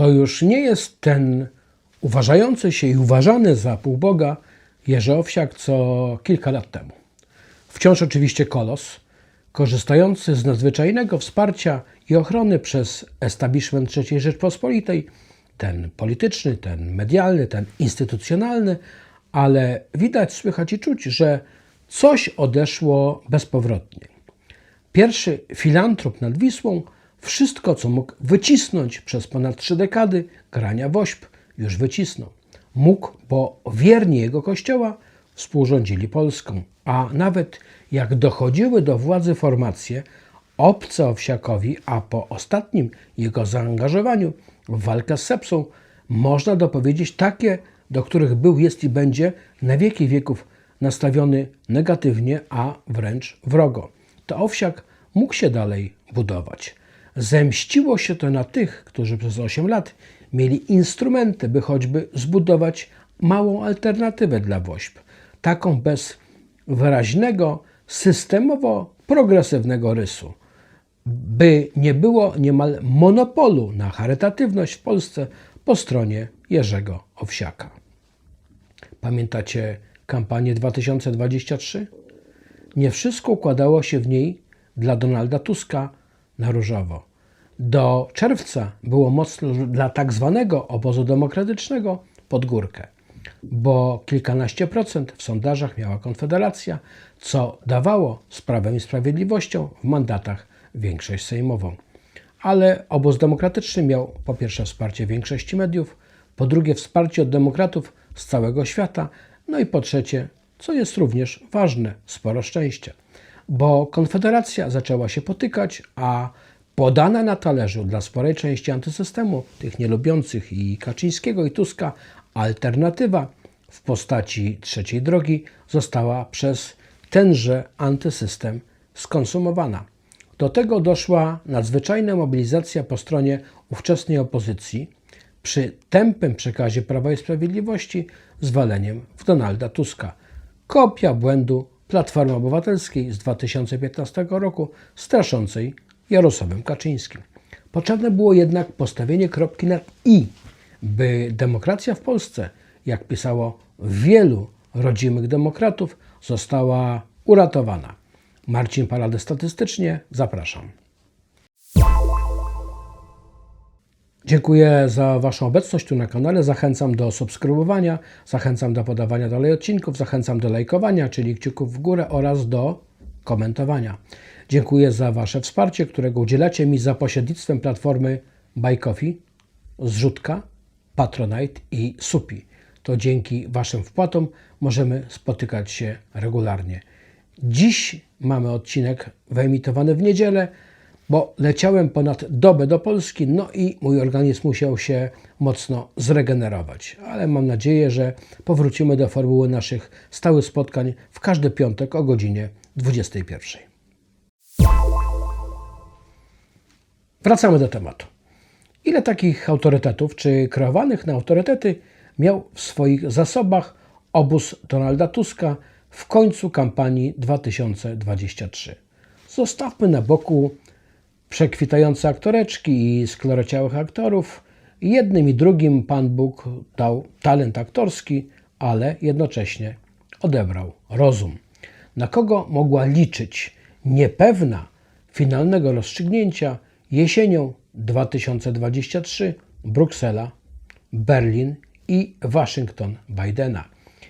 To już nie jest ten uważający się i uważany za półboga Jerzy Owsiak co kilka lat temu. Wciąż oczywiście kolos, korzystający z nadzwyczajnego wsparcia i ochrony przez establishment III Rzeczpospolitej, ten polityczny, ten medialny, ten instytucjonalny, ale widać, słychać i czuć, że coś odeszło bezpowrotnie. Pierwszy filantrop nad Wisłą wszystko, co mógł wycisnąć przez ponad trzy dekady grania wośp, już wycisnął. Mógł, bo wierni jego kościoła współrządzili Polską, a nawet jak dochodziły do władzy formacje obce Owsiakowi, a po ostatnim jego zaangażowaniu w walkę z sepsą, można dopowiedzieć takie, do których był, jest i będzie na wieki wieków nastawiony negatywnie, a wręcz wrogo. To Owsiak mógł się dalej budować. Zemściło się to na tych, którzy przez 8 lat mieli instrumenty, by choćby zbudować małą alternatywę dla WOŚP, taką bez wyraźnego, systemowo progresywnego rysu, by nie było niemal monopolu na charytatywność w Polsce po stronie Jerzego Owsiaka. Pamiętacie kampanię 2023? Nie wszystko układało się w niej dla Donalda Tuska na różowo. Do czerwca było mocno dla tak zwanego obozu demokratycznego pod górkę, bo kilkanaście procent w sondażach miała Konfederacja, co dawało z Prawem i Sprawiedliwością w mandatach większość sejmową. Ale obóz demokratyczny miał po pierwsze wsparcie większości mediów, po drugie wsparcie od demokratów z całego świata, no i po trzecie, co jest również ważne, sporo szczęścia, bo Konfederacja zaczęła się potykać, a podana na talerzu dla sporej części antysystemu, tych nielubiących i Kaczyńskiego i Tuska, alternatywa w postaci trzeciej drogi została przez tenże antysystem skonsumowana. Do tego doszła nadzwyczajna mobilizacja po stronie ówczesnej opozycji przy tępym przekazie Prawa i Sprawiedliwości z waleniem w Donalda Tuska. Kopia błędu Platformy Obywatelskiej z 2015 roku straszącej Jarosławem Kaczyńskim. Potrzebne było jednak postawienie kropki nad i, by demokracja w Polsce, jak pisało wielu rodzimych demokratów, została uratowana. Marcin Parady statystycznie zapraszam. Dziękuję za Waszą obecność tu na kanale. Zachęcam do subskrybowania, zachęcam do podawania dalej odcinków, zachęcam do lajkowania, czyli kciuków w górę oraz do komentowania. Dziękuję za Wasze wsparcie, którego udzielacie mi za pośrednictwem platformy Buy Zrzutka, Patronite i Supi. To dzięki Waszym wpłatom możemy spotykać się regularnie. Dziś mamy odcinek wyemitowany w niedzielę, bo leciałem ponad dobę do Polski, no i mój organizm musiał się mocno zregenerować. Ale mam nadzieję, że powrócimy do formuły naszych stałych spotkań w każdy piątek o godzinie 21. Wracamy do tematu. Ile takich autorytetów, czy kreowanych na autorytety, miał w swoich zasobach obóz Donalda Tuska w końcu kampanii 2023? Zostawmy na boku przekwitające aktoreczki i sklerociałych aktorów. Jednym i drugim Pan Bóg dał talent aktorski, ale jednocześnie odebrał rozum. Na kogo mogła liczyć niepewna finalnego rozstrzygnięcia jesienią 2023 Bruksela, Berlin i Waszyngton Bidena.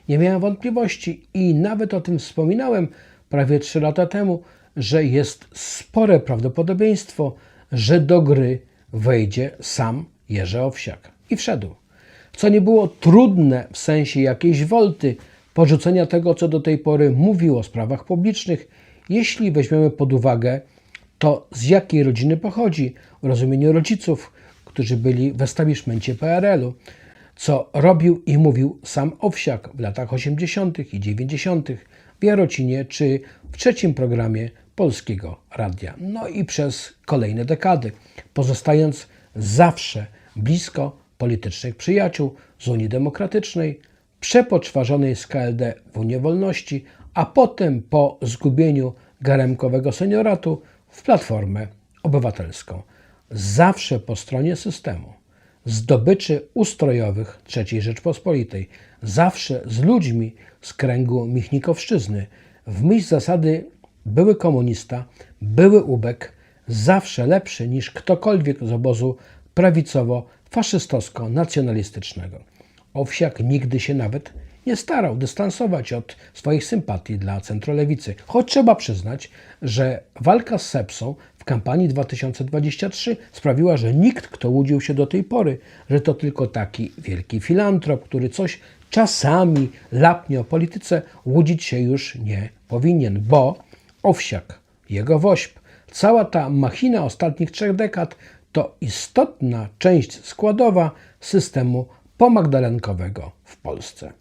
Nie miałem wątpliwości i nawet o tym wspominałem prawie 3 lata temu, że jest spore prawdopodobieństwo, że do gry wejdzie sam Jerzy Owsiak. I wszedł. Co nie było trudne w sensie jakiejś wolty, porzucenia tego, co do tej pory mówił o sprawach publicznych, jeśli weźmiemy pod uwagę to, z jakiej rodziny pochodzi, w rozumieniu rodziców, którzy byli w establishmencie PRL-u, co robił i mówił sam Owsiak w latach 80. i 90. w Jarocinie czy w trzecim programie Polskiego Radia. No i przez kolejne dekady, pozostając zawsze blisko politycznych przyjaciół z Unii Demokratycznej, przepoczwarzonej z KLD w Unię Wolności, a potem po zgubieniu garemkowego senioratu w Platformę Obywatelską. Zawsze po stronie systemu, zdobyczy ustrojowych III Rzeczpospolitej, zawsze z ludźmi z kręgu Michnikowszczyzny, w myśl zasady były komunista, były ubek, zawsze lepszy niż ktokolwiek z obozu prawicowo-faszystowsko-nacjonalistycznego. Owsiak nigdy się nawet nie starał dystansować od swoich sympatii dla centrolewicy, choć trzeba przyznać, że walka z Sepsą w kampanii 2023 sprawiła, że nikt, kto łudził się do tej pory, że to tylko taki wielki filantrop, który coś czasami lapnie o polityce, łudzić się już nie powinien, bo Owsiak, jego woźb, cała ta machina ostatnich trzech dekad to istotna część składowa systemu pomagdalenkowego w Polsce.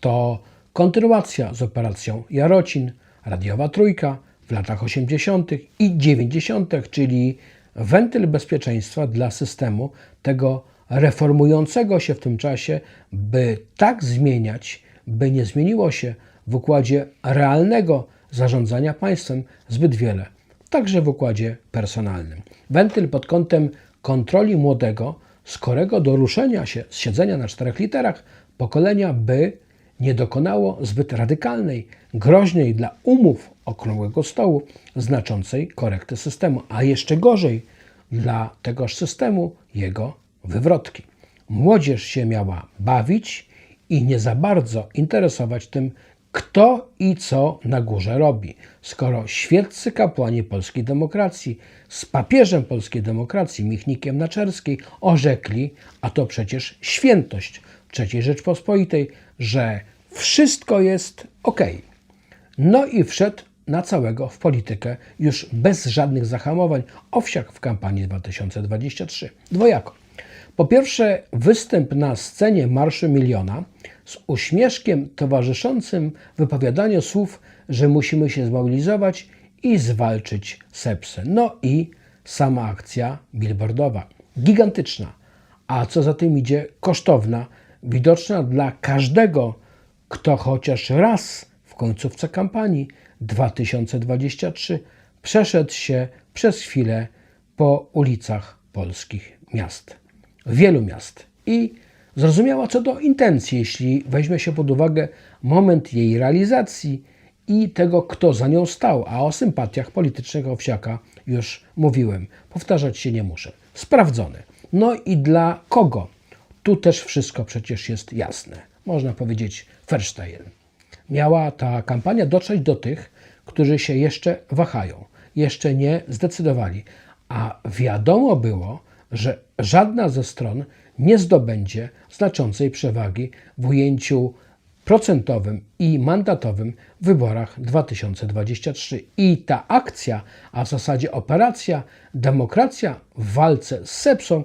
To kontynuacja z operacją Jarocin, radiowa trójka w latach 80. i 90., czyli wentyl bezpieczeństwa dla systemu tego reformującego się w tym czasie, by tak zmieniać, by nie zmieniło się w układzie realnego zarządzania państwem zbyt wiele, także w układzie personalnym. Wentyl pod kątem kontroli młodego, skorego do ruszenia się z siedzenia na czterech literach pokolenia, by nie dokonało zbyt radykalnej, groźnej dla umów okrągłego stołu znaczącej korekty systemu, a jeszcze gorzej dla tegoż systemu jego wywrotki. Młodzież się miała bawić i nie za bardzo interesować tym, kto i co na górze robi, skoro świeccy kapłani polskiej demokracji z papieżem polskiej demokracji, Michnikiem Naczerskiej, orzekli, a to przecież świętość III Rzeczpospolitej, że wszystko jest ok. No i wszedł na całego w politykę już bez żadnych zahamowań Owsiak w kampanii 2023. Dwojako. Po pierwsze, występ na scenie Marszu Miliona z uśmieszkiem towarzyszącym wypowiadaniu słów, że musimy się zmobilizować i zwalczyć sepsę. No i sama akcja billboardowa. Gigantyczna, a co za tym idzie, kosztowna, widoczna dla każdego, kto chociaż raz w końcówce kampanii 2023 przeszedł się przez chwilę po ulicach polskich miast. Wielu miast. I zrozumiała co do intencji, jeśli weźmie się pod uwagę moment jej realizacji i tego, kto za nią stał, a o sympatiach politycznych Owsiaka już mówiłem. Powtarzać się nie muszę. Sprawdzone. No i dla kogo? Tu też wszystko przecież jest jasne. Można powiedzieć Verstehen. Miała ta kampania dotrzeć do tych, którzy się jeszcze wahają, jeszcze nie zdecydowali, a wiadomo było, że żadna ze stron nie zdobędzie znaczącej przewagi w ujęciu procentowym i mandatowym w wyborach 2023. I ta akcja, a w zasadzie operacja Demokracja w walce z Sepsą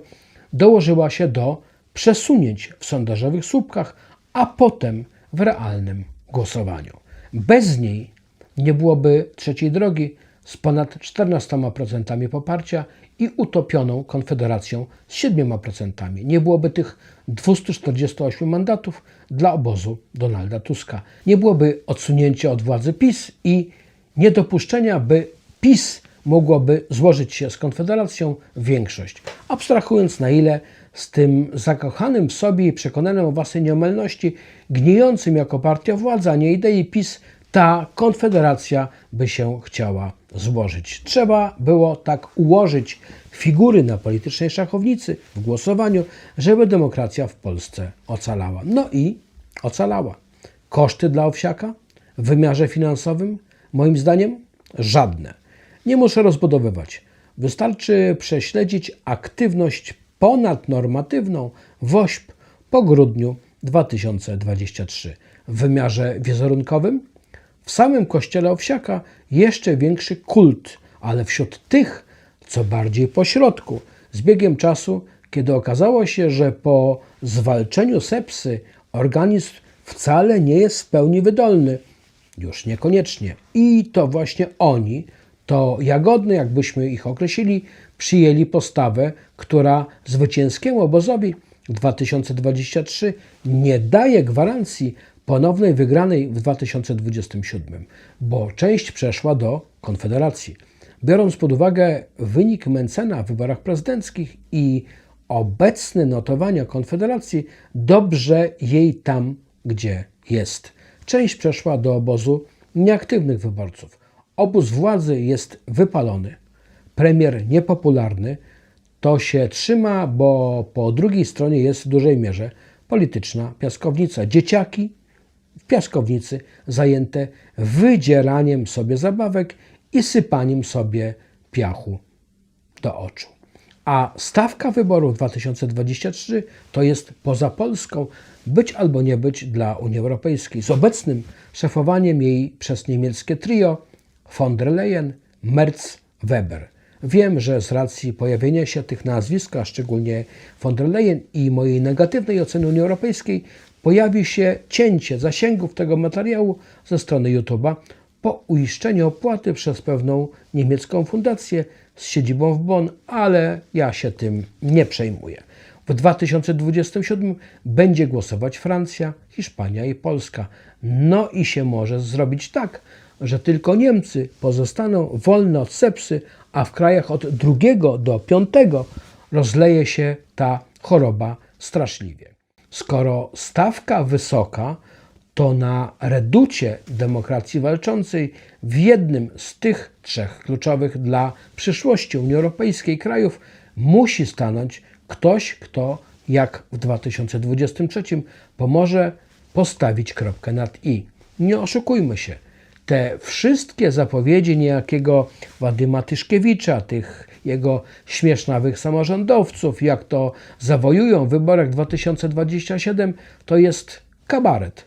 dołożyła się do przesunięć w sondażowych słupkach, a potem w realnym głosowaniu. Bez niej nie byłoby trzeciej drogi z ponad 14% poparcia i utopioną Konfederacją z 7%. Nie byłoby tych 248 mandatów dla obozu Donalda Tuska. Nie byłoby odsunięcia od władzy PiS i niedopuszczenia, by PiS mogłoby złożyć się z Konfederacją większość. Abstrahując na ile z tym zakochanym w sobie i przekonanym o własnej nieomalności, gnijącym jako partia władza, nie idei PiS, ta konfederacja by się chciała złożyć. Trzeba było tak ułożyć figury na politycznej szachownicy w głosowaniu, żeby demokracja w Polsce ocalała. No i ocalała. Koszty dla Owsiaka w wymiarze finansowym, moim zdaniem, żadne. Nie muszę rozbudowywać. Wystarczy prześledzić aktywność ponadnormatywną WOŚP po grudniu 2023. W wymiarze wizerunkowym w samym kościele Owsiaka jeszcze większy kult, ale wśród tych, co bardziej po środku, z biegiem czasu, kiedy okazało się, że po zwalczeniu sepsy organizm wcale nie jest w pełni wydolny, już niekoniecznie. I to właśnie oni, to jagodne, jakbyśmy ich określili, przyjęli postawę, która zwycięskiemu obozowi 2023 nie daje gwarancji ponownej wygranej w 2027, bo część przeszła do Konfederacji. Biorąc pod uwagę wynik Mencena w wyborach prezydenckich i obecne notowania Konfederacji dobrze jej tam, gdzie jest. Część przeszła do obozu nieaktywnych wyborców. Obóz władzy jest wypalony, premier niepopularny, to się trzyma, bo po drugiej stronie jest w dużej mierze polityczna piaskownica. Dzieciaki w piaskownicy zajęte wydzieraniem sobie zabawek i sypaniem sobie piachu do oczu. A stawka wyborów 2023 to jest poza Polską być albo nie być dla Unii Europejskiej z obecnym szefowaniem jej przez niemieckie trio von der Leyen, Merz, Weber. Wiem, że z racji pojawienia się tych nazwisk, a szczególnie von der Leyen i mojej negatywnej oceny Unii Europejskiej, pojawi się cięcie zasięgów tego materiału ze strony YouTube'a po uiszczeniu opłaty przez pewną niemiecką fundację z siedzibą w Bonn, ale ja się tym nie przejmuję. W 2027 będzie głosować Francja, Hiszpania i Polska. No i się może zrobić tak, że tylko Niemcy pozostaną wolne od sepsy, a w krajach od drugiego do piątego rozleje się ta choroba straszliwie. Skoro stawka wysoka, to na reducie demokracji walczącej w jednym z tych trzech kluczowych dla przyszłości Unii Europejskiej krajów musi stanąć ktoś, kto jak w 2023 pomoże postawić kropkę nad i. Nie oszukujmy się. Te wszystkie zapowiedzi niejakiego Wadyma Tyszkiewicza, tych jego śmiesznawych samorządowców, jak to zawojują w wyborach 2027, to jest kabaret.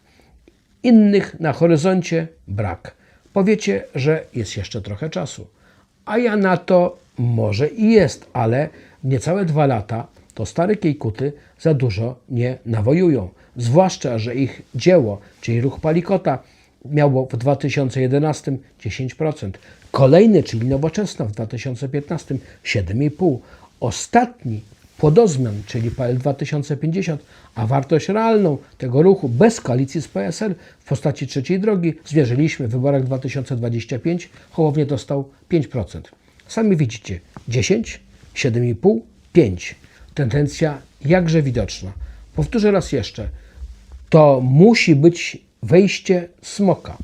Innych na horyzoncie brak. Powiecie, że jest jeszcze trochę czasu. A ja na to może i jest, ale niecałe dwa lata to stare kiejkuty za dużo nie nawojują. Zwłaszcza, że ich dzieło, czyli ruch Palikota, miało w 2011 10%. Kolejny, czyli Nowoczesna w 2015 7,5%. Ostatni płodozmian, czyli PL 2050, a wartość realną tego ruchu bez koalicji z PSL w postaci trzeciej drogi zmierzyliśmy w wyborach 2025. Hołownie dostał 5%. Sami widzicie, 10, 7,5, 5. Tendencja jakże widoczna. Powtórzę raz jeszcze. To musi być wejście smoka,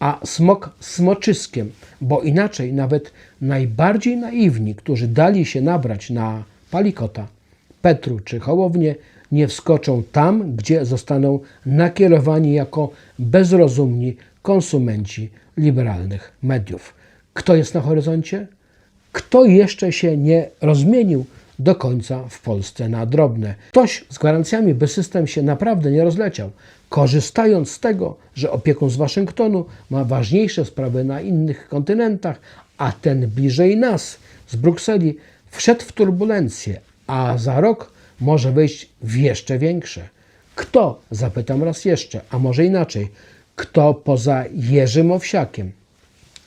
a smok smoczyskiem, bo inaczej nawet najbardziej naiwni, którzy dali się nabrać na palikota, Petru czy Hołownię, nie wskoczą tam, gdzie zostaną nakierowani jako bezrozumni konsumenci liberalnych mediów. Kto jest na horyzoncie? Kto jeszcze się nie rozmienił do końca w Polsce na drobne? Ktoś z gwarancjami, by system się naprawdę nie rozleciał, korzystając z tego, że opiekun z Waszyngtonu ma ważniejsze sprawy na innych kontynentach, a ten bliżej nas, z Brukseli, wszedł w turbulencje, a za rok może wejść w jeszcze większe. Kto, zapytam raz jeszcze, a może inaczej, kto poza Jerzym Owsiakiem?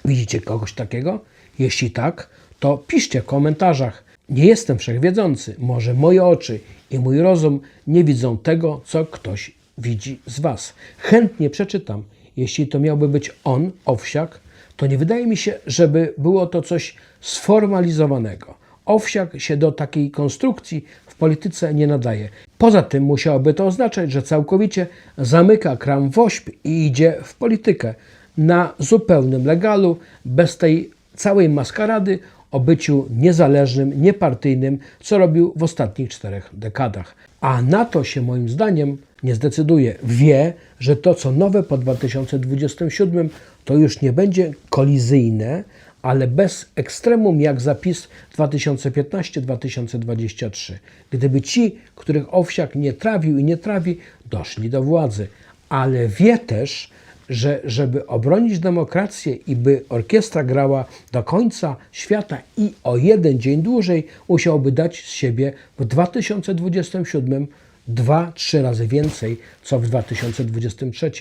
Widzicie kogoś takiego? Jeśli tak, to piszcie w komentarzach. Nie jestem wszechwiedzący, może moje oczy i mój rozum nie widzą tego, co ktoś widzi z Was. Chętnie przeczytam. Jeśli to miałby być on, Owsiak, to nie wydaje mi się, żeby było to coś sformalizowanego. Owsiak się do takiej konstrukcji w polityce nie nadaje. Poza tym musiałoby to oznaczać, że całkowicie zamyka kram wośp i idzie w politykę na zupełnym legalu, bez tej całej maskarady o byciu niezależnym, niepartyjnym, co robił w ostatnich czterech dekadach. A na to się moim zdaniem nie zdecyduje. Wie, że to co nowe po 2027 to już nie będzie kolizyjne, ale bez ekstremum jak zapis 2015-2023. Gdyby ci, których Owsiak nie trawił i nie trawi, doszli do władzy. Ale wie też, że żeby obronić demokrację i by orkiestra grała do końca świata i o jeden dzień dłużej, musiałby dać z siebie w 2027 dwa, trzy razy więcej, co w 2023.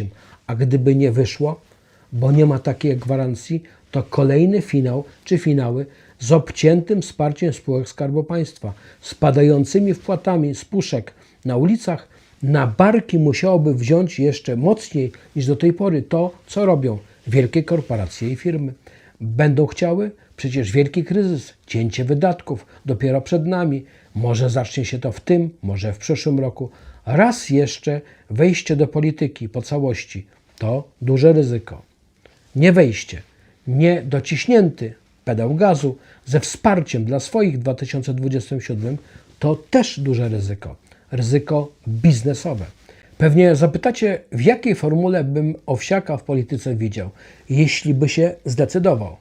A gdyby nie wyszło, bo nie ma takiej gwarancji, to kolejny finał czy finały z obciętym wsparciem spółek Skarbu Państwa, spadającymi wpłatami z puszek na ulicach, na barki musiałoby wziąć jeszcze mocniej niż do tej pory to, co robią wielkie korporacje i firmy. Będą chciały, Przecież wielki kryzys, cięcie wydatków dopiero przed nami. Może zacznie się to w tym, może w przyszłym roku. Raz jeszcze wejście do polityki po całości to duże ryzyko. Nie wejście, nie dociśnięty pedał gazu ze wsparciem dla swoich w 2027 to też duże ryzyko. Ryzyko biznesowe. Pewnie zapytacie, w jakiej formule bym Owsiaka w polityce widział, jeśli by się zdecydował.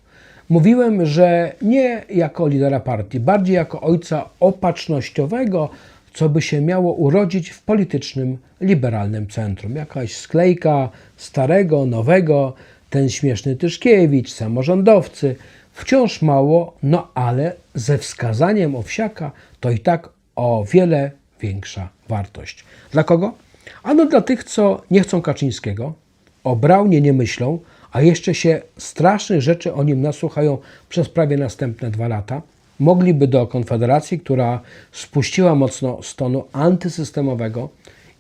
Mówiłem, że nie jako lidera partii, bardziej jako ojca opatrznościowego, co by się miało urodzić w politycznym, liberalnym centrum. Jakaś sklejka starego, nowego, ten śmieszny Tyszkiewicz, samorządowcy. Wciąż mało, no ale ze wskazaniem Owsiaka to i tak o wiele większa wartość. Dla kogo? Ano dla tych, co nie chcą Kaczyńskiego, o Braunie nie myślą, a jeszcze się strasznych rzeczy o nim nasłuchają przez prawie następne dwa lata, mogliby do Konfederacji, która spuściła mocno z tonu antysystemowego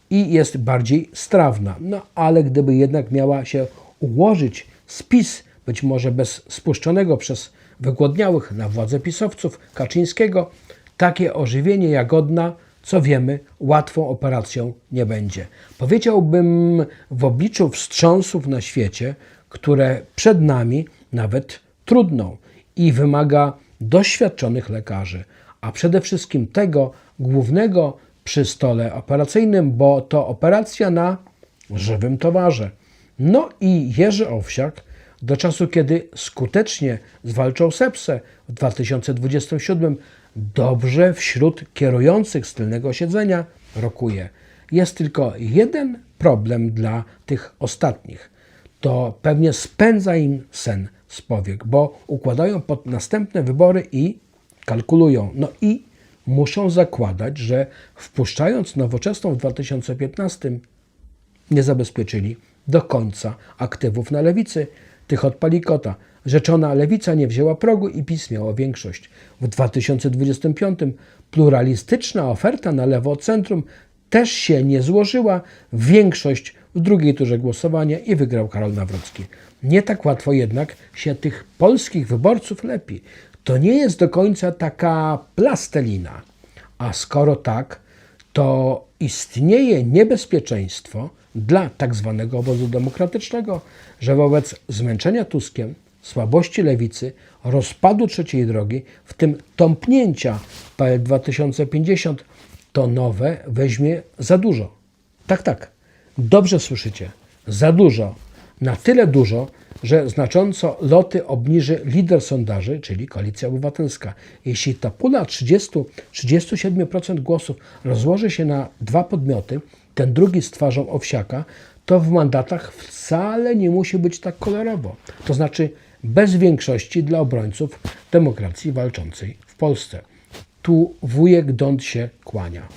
i jest bardziej strawna. No ale gdyby jednak miała się ułożyć spis, być może bez spuszczonego przez wygłodniałych na władzę pisowców Kaczyńskiego, takie ożywienie Jagodna, co wiemy, łatwą operacją nie będzie. Powiedziałbym w obliczu wstrząsów na świecie, które przed nami nawet trudną i wymaga doświadczonych lekarzy, a przede wszystkim tego głównego przy stole operacyjnym, bo to operacja na żywym towarze. No i Jerzy Owsiak do czasu, kiedy skutecznie zwalczał sepsę w 2027, dobrze wśród kierujących z tylnego siedzenia rokuje. Jest tylko jeden problem dla tych ostatnich. To pewnie spędza im sen z powiek, bo układają pod następne wybory i kalkulują. No i muszą zakładać, że wpuszczając nowoczesną w 2015 nie zabezpieczyli do końca aktywów na lewicy, tych od Palikota. Rzeczona lewica nie wzięła progu i PiS miało większość. W 2025 pluralistyczna oferta na lewo od centrum też się nie złożyła. Większość w drugiej turze głosowania i wygrał Karol Nawrocki. Nie tak łatwo jednak się tych polskich wyborców lepi. To nie jest do końca taka plastelina. A skoro tak, to istnieje niebezpieczeństwo dla tak zwanego obozu demokratycznego, że wobec zmęczenia Tuskiem, słabości lewicy, rozpadu trzeciej drogi, w tym tąpnięcia PL 2050, to nowe weźmie za dużo. Tak, tak, dobrze słyszycie, za dużo. Na tyle dużo, że znacząco loty obniży lider sondaży, czyli Koalicja Obywatelska. Jeśli ta pula 30-37% głosów rozłoży się na dwa podmioty, ten drugi z twarzą owsiaka, to w mandatach wcale nie musi być tak kolorowo. To znaczy bez większości dla obrońców demokracji walczącej w Polsce. Tu wujek Dąd się kłania,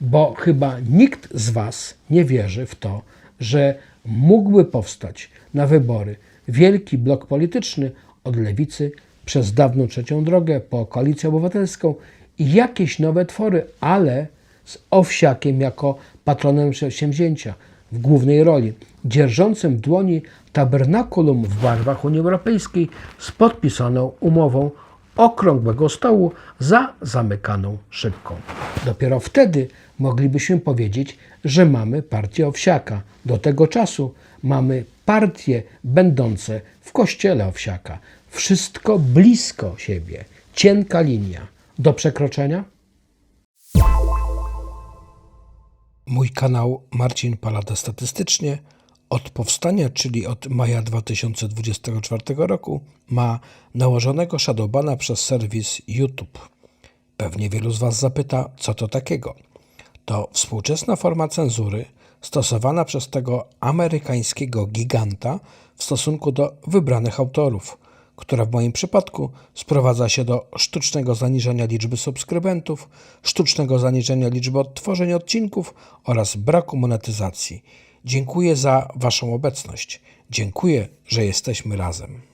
bo chyba nikt z Was nie wierzy w to, że mógłby powstać na wybory wielki blok polityczny od lewicy przez dawną trzecią drogę po koalicję obywatelską i jakieś nowe twory, ale z Owsiakiem jako patronem przedsięwzięcia w głównej roli, dzierżącym w dłoni tabernakulum w barwach Unii Europejskiej z podpisaną umową okrągłego stołu za zamykaną szybką. Dopiero wtedy moglibyśmy powiedzieć, że mamy partię Owsiaka. Do tego czasu mamy partie będące w kościele Owsiaka. Wszystko blisko siebie. Cienka linia. Do przekroczenia? Mój kanał Marcin Palada Statystycznie od powstania, czyli od maja 2024 roku, ma nałożonego shadowbana przez serwis YouTube. Pewnie wielu z Was zapyta, co to takiego. To współczesna forma cenzury stosowana przez tego amerykańskiego giganta w stosunku do wybranych autorów, która w moim przypadku sprowadza się do sztucznego zaniżenia liczby subskrybentów, sztucznego zaniżenia liczby odtworzeń odcinków oraz braku monetyzacji. Dziękuję za Waszą obecność. Dziękuję, że jesteśmy razem.